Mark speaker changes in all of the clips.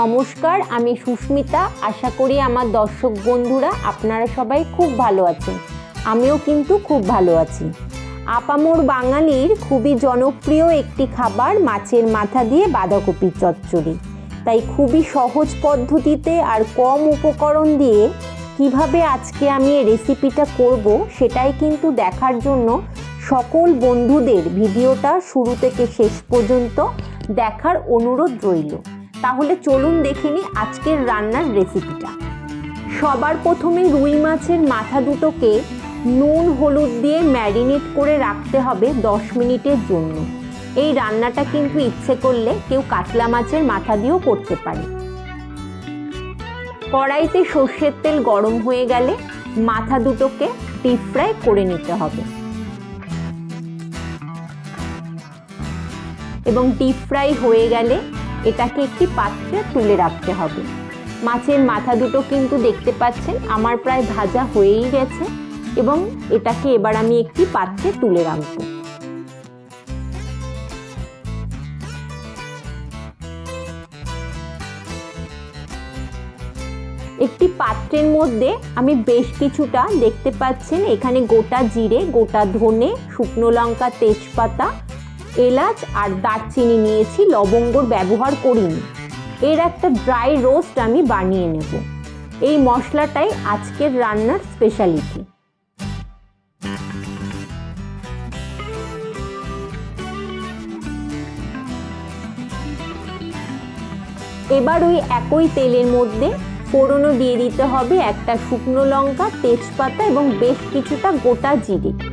Speaker 1: নমস্কার, আমি সুস্মিতা। আশা করি আমার দর্শক বন্ধুরা আপনারা সবাই খুব ভালো আছেন। আমিও কিন্তু খুব ভালো আছি। আপামোর বাঙালির খুবই জনপ্রিয় একটি খাবার মাছের মাথা দিয়ে বাঁধাকপির চচ্চড়ি। তাই খুবই সহজ পদ্ধতিতে আর কম উপকরণ দিয়ে কীভাবে আজকে আমি রেসিপিটা করব সেটাই কিন্তু দেখার জন্য সকল বন্ধুদের ভিডিওটা শুরু থেকে শেষ পর্যন্ত দেখার অনুরোধ রইল। তাহলে চলুন দেখে নিই আজকের রান্নার রেসিপিটা সবার প্রথমে রুই মাছের মাথা দুটোকে নুন, হলুদ দিয়ে ম্যারিনেট করে রাখতে হবে দশ মিনিটের জন্য। এই রান্নাটা কিন্তু ইচ্ছে করলে কেউ কাতলা মাছের মাথা দিয়েও করতে পারে। কড়াইতে সর্ষের তেল গরম হয়ে গেলে মাথা দুটোকে ডিপ ফ্রাই করে নিতে হবে। এবং ডিপ ফ্রাই হয়ে গেলে এটাকে একটি পাত্রে তুলে রাখতে হবে। মাছের মাথা দুটো কিন্তু দেখতে পাচ্ছেন, আমার প্রায় ভাজা হয়েই গেছে এবং এটাকে এবার আমি একটি পাত্রে তুলে রাখব। একটি পাত্রের মধ্যে আমি বেশ কিছুটা দেখতে পাচ্ছেন, এখানে গোটা জিরে, গোটা ধনে, শুকনো লঙ্কা, তেজপাতা এলাচ আর দারচিনি নিয়েছি, লবঙ্গর ব্যবহার করিনি। এর একটা ড্রাই রোস্ট আমি বানিয়ে নেব। এই মশলাটাই আজকের রান্নার স্পেশালিটি এবার ওই একই তেলের মধ্যে ফোড়নও দিয়ে দিতে হবে, একটা শুকনো লঙ্কা, তেজপাতা এবং বেশ কিছুটা গোটা জিরে।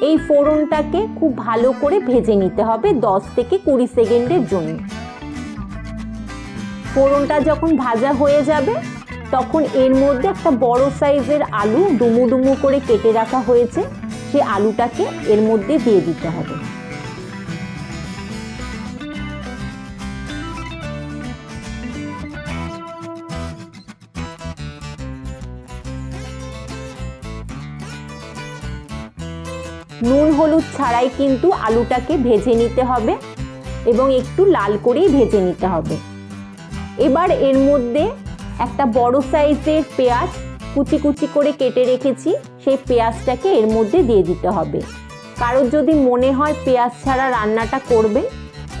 Speaker 1: এই ফোড়নটাকে খুব ভালো করে ভেজে নিতে হবে দশ থেকে কুড়ি সেকেন্ডের জন্য। ফোড়নটা যখন ভাজা হয়ে যাবে, তখন এর মধ্যে একটা বড় সাইজের আলু ডুমু ডুমু করে কেটে রাখা হয়েছে, সে আলুটাকে এর মধ্যে দিয়ে দিতে হবে। নুন হলুদ ছাড়াই কিন্তু আলুটাকে ভেজে নিতে হবে এবং একটু লাল করেই ভেজে নিতে হবে। এবার এর মধ্যে একটা বড় সাইজের পেঁয়াজ কুচি কুচি করে কেটে রেখেছি, সেই পেঁয়াজটাকে এর মধ্যে দিয়ে দিতে হবে। কারোর যদি মনে হয় পেঁয়াজ ছাড়া রান্নাটা করবেন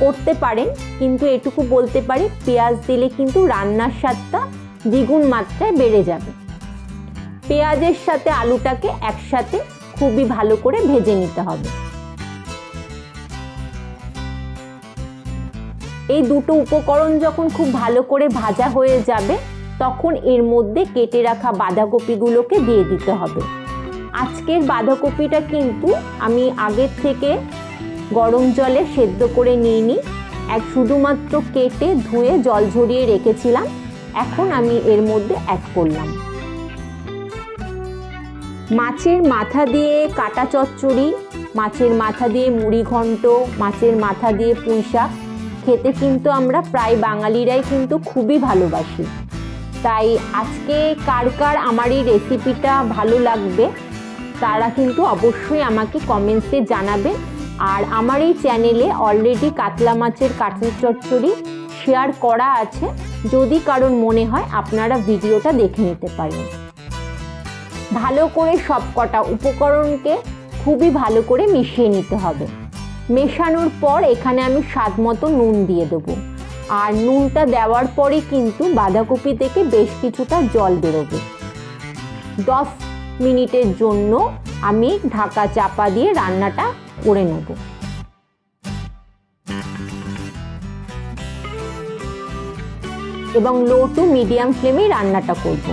Speaker 1: করতে পারেন, কিন্তু এটুকু বলতে পারি, পেঁয়াজ দিলে কিন্তু রান্নার স্বাদটা দ্বিগুণ মাত্রায় বেড়ে যাবে। পেঁয়াজের সাথে আলুটাকে একসাথে খুবই ভালো করে ভেজে নিতে হবে। এই দুটো উপকরণ যখন খুব ভালো করে ভাজা হয়ে যাবে, তখন এর মধ্যে কেটে রাখা বাঁধাকপিগুলোকে দিয়ে দিতে হবে। আজকের বাঁধাকপিটা কিন্তু আমি আগের থেকে গরম জলে সেদ্ধ করে নিয়ে নিই এক শুধুমাত্র কেটে ধুয়ে জল ঝরিয়ে রেখেছিলাম। এখন আমি এর মধ্যে অ্যাড করলাম। মাছের মাথা দিয়ে কাটা চচ্চড়ি, মাছের মাথা দিয়ে মুড়ি ঘন্ট, মাছের মাথা দিয়ে পুঁই শাক। খেতে কিন্তু আমরা প্রায় বাঙালিরাই কিন্তু খুবই ভালোবাসি। তাই আজকে কার কার আমার এই রেসিপিটা ভালো লাগবে, তারা কিন্তু অবশ্যই আমাকে কমেন্টসে জানাবে। আর আমার এই চ্যানেলে অলরেডি কাতলা মাছের কাটলি চচ্চড়ি শেয়ার করা আছে। যদি কারোর মনে হয়, আপনারা ভিডিওটা দেখে নিতে পারেন। ভালো করে সব কটা উপকরণকে খুবই ভালো করে মিশিয়ে নিতে হবে। মেশানোর পর এখানে আমি স্বাদ মতো নুন দিয়ে দেবো। আর নুনটা দেওয়ার পরে কিন্তু বাঁধাকপি থেকে বেশ কিছুটা জল বেরোবে। দশ মিনিটের জন্য আমি ঢাকা চাপা দিয়ে রান্নাটা করে নেব। এবং লো টু মিডিয়াম ফ্লেমে রান্নাটা করব।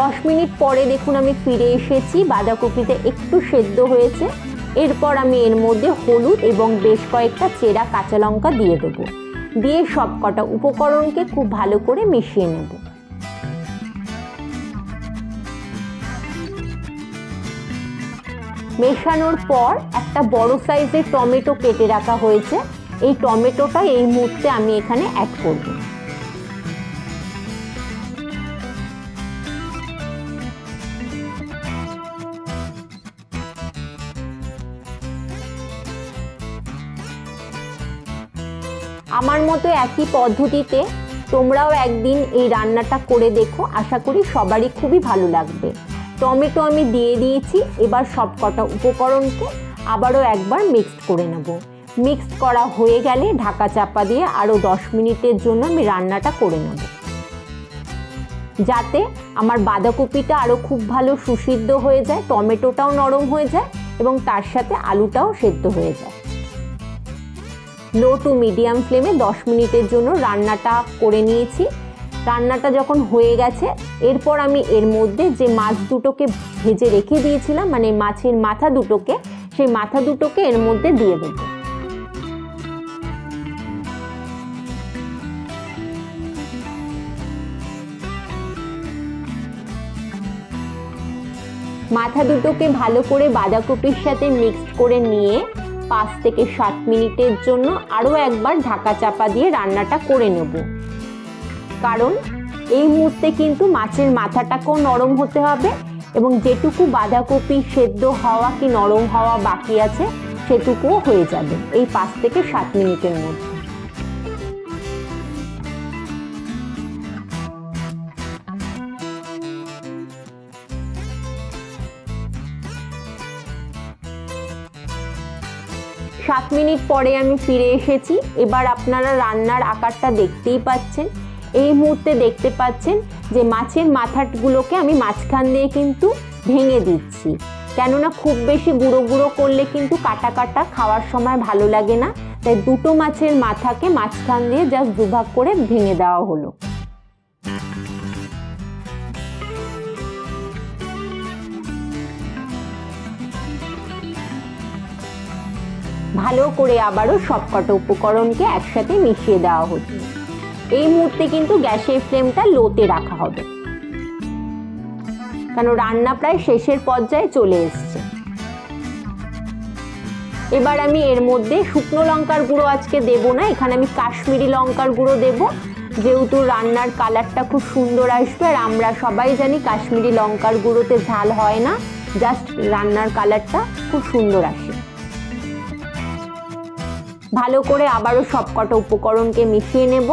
Speaker 1: দশ মিনিট পরে দেখুন আমি ফিরে এসেছি, বাঁধাকপিতে একটু সেদ্ধ হয়েছে। এরপর আমি এর মধ্যে হলুদ এবং বেশ কয়েকটা চেরা কাঁচা লঙ্কা দিয়ে দেবো। দিয়ে সব কটা উপকরণকে খুব ভালো করে মিশিয়ে নেব। মেশানোর পর একটা বড় সাইজের টমেটো কেটে রাখা হয়েছে। এই টমেটোটা এই মুহূর্তে আমি এখানে অ্যাড করব। আমার মতো একই পদ্ধতিতে তোমরাও একদিন এই রান্নাটা করে দেখো। আশা করি সবারই খুবই ভালো লাগবে। টমেটো আমি দিয়ে দিয়েছি, এবার সব কটা উপকরণকে আবারও একবার মিক্সড করে নেব। মিক্সড করা হয়ে গেলে ঢাকা চাপা দিয়ে আরও দশ মিনিটের জন্য আমি রান্নাটা করে নেব। যাতে আমার বাঁধাকপিটা আরও খুব ভালো সুসিদ্ধ হয়ে যায়, টমেটোটাও নরম হয়ে যায় এবং তার সাথে আলুটাও সেদ্ধ হয়ে যায়। লো টু মিডিয়াম ফ্লেমে দশ মিনিটের জন্য রান্নাটা করে নিয়েছি। রান্নাটা যখন হয়ে গেছে, এরপর আমি এর মধ্যে যে মাছ দুটোকে ভেজে রেখে দিয়েছিলাম মানে মাছের মাথা দুটোকে, সেই মাথা দুটোকে এর মধ্যে দিয়ে দেবো। মাথা দুটোকে ভালো করে বাঁধাকপির সাথে মিক্সড করে নিয়ে পাঁচ থেকে সাত মিনিটের জন্য আরও একবার ঢাকা চাপা দিয়ে রান্নাটা করে নেব। কারণ এই মুহূর্তে কিন্তু মাছের মাথাটাকেও নরম হতে হবে এবং যেটুকু বাঁধাকপি সেদ্ধ হওয়া কি নরম হওয়া বাকি আছে সেটুকুও হয়ে যাবে এই পাঁচ থেকে সাত মিনিটের মধ্যে। সাত মিনিট পরে আমি ফিরে এসেছি। এবার আপনারা রান্নার আকারটা দেখতেই পাচ্ছেন। এই মুহূর্তে দেখতে পাচ্ছেন যে মাছের মাথাগুলোকে আমি মাঝখান দিয়ে কিন্তু ভেঙে দিচ্ছি। কেননা খুব বেশি গুঁড়ো গুঁড়ো করলে কিন্তু কাটা কাটা খাওয়ার সময় ভালো লাগে না। তাই দুটো মাছের মাথাকে মাঝখান দিয়ে জাস্ট দুভাগ করে ভেঙে দেওয়া হলো। ভালো করে আবারও সবকটা উপকরণকে একসাথে মিশিয়ে দেওয়া হচ্ছে। এই মুহূর্তে কিন্তু গ্যাসের ফ্লেমটা লোতে রাখা হবে। কেন রান্না প্রায় শেষের পর্যায়ে চলে এসছে। এবার আমি এর মধ্যে শুকনো লঙ্কার গুঁড়ো আজকে দেব না, এখানে আমি কাশ্মীরি লঙ্কার গুঁড়ো দেব। যেহেতু রান্নার কালারটা খুব সুন্দর আসবে, আর আমরা সবাই জানি কাশ্মীরি লঙ্কার গুঁড়োতে ঝাল হয় না, জাস্ট রান্নার কালারটা খুব সুন্দর আসে। ভালো করে আবারও সবকটা উপকরণকে মিশিয়ে নেব।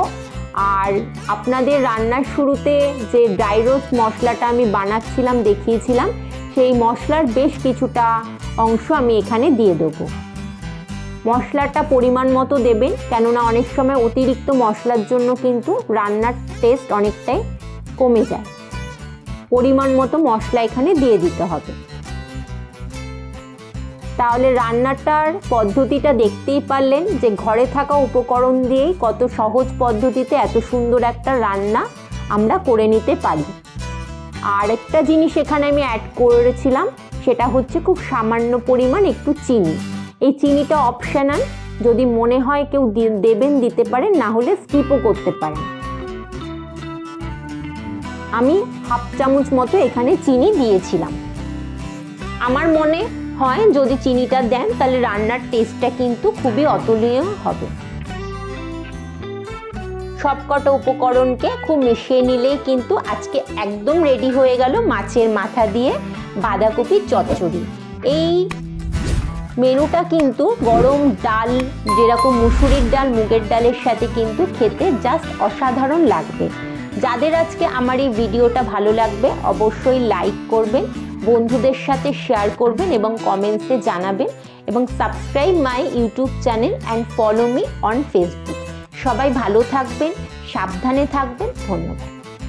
Speaker 1: আর আপনাদের রান্নার শুরুতে যে ড্রাই রোস্ট মশলাটা আমি বানাচ্ছিলাম, দেখিয়েছিলাম, সেই মশলার বেশ কিছুটা অংশ আমি এখানে দিয়ে দেবো। মশলাটা পরিমাণ মতো দেবেন, কেননা অনেক সময় অতিরিক্ত মশলার জন্য কিন্তু রান্নার টেস্ট অনেকটাই কমে যায়। পরিমাণ মতো মশলা এখানে দিয়ে দিতে হবে। তাহলে রান্নাটার পদ্ধতিটা দেখতেই পারলেন যে ঘরে থাকা উপকরণ দিয়েই কত সহজ পদ্ধতিতে এত সুন্দর একটা রান্না আমরা করে নিতে পারি। আর একটা জিনিস এখানে আমি অ্যাড করেছিলাম, সেটা হচ্ছে খুব সামান্য পরিমাণ একটু চিনি। এই চিনিটা অপশানাল যদি মনে হয় কেউ দেবেন, দিতে পারেন, না হলে স্কিপও করতে পারেন। আমি হাফ চামচ মতো এখানে চিনি দিয়েছিলাম। আমার মনে হয়, যদি চিনিটা দেন, তাহলে রান্নার টেস্টটা কিন্তু খুবই অতুলনীয় হবে। সবকটা উপকরণকে খুব মিশিয়ে নিলেই কিন্তু আজকে একদম রেডি হয়ে গেল মাছের মাথা দিয়ে বাঁধাকপির চচ্চড়ি। এই মেনুটা কিন্তু গরম ডাল, যেরকম মুসুরির ডাল, মুগের ডালের সাথে কিন্তু খেতে জাস্ট অসাধারণ লাগবে। যাদের আজকে আমার এই ভিডিওটা ভালো লাগবে, অবশ্যই লাইক করবেন। বন্ধুদের সাথে শেয়ার করবেন এবং কমেন্টসে জানাবেন এবং subscribe my YouTube channel and follow me on Facebook সবাই ভালো থাকবেন, সাবধানে থাকবেন, ধন্যবাদ।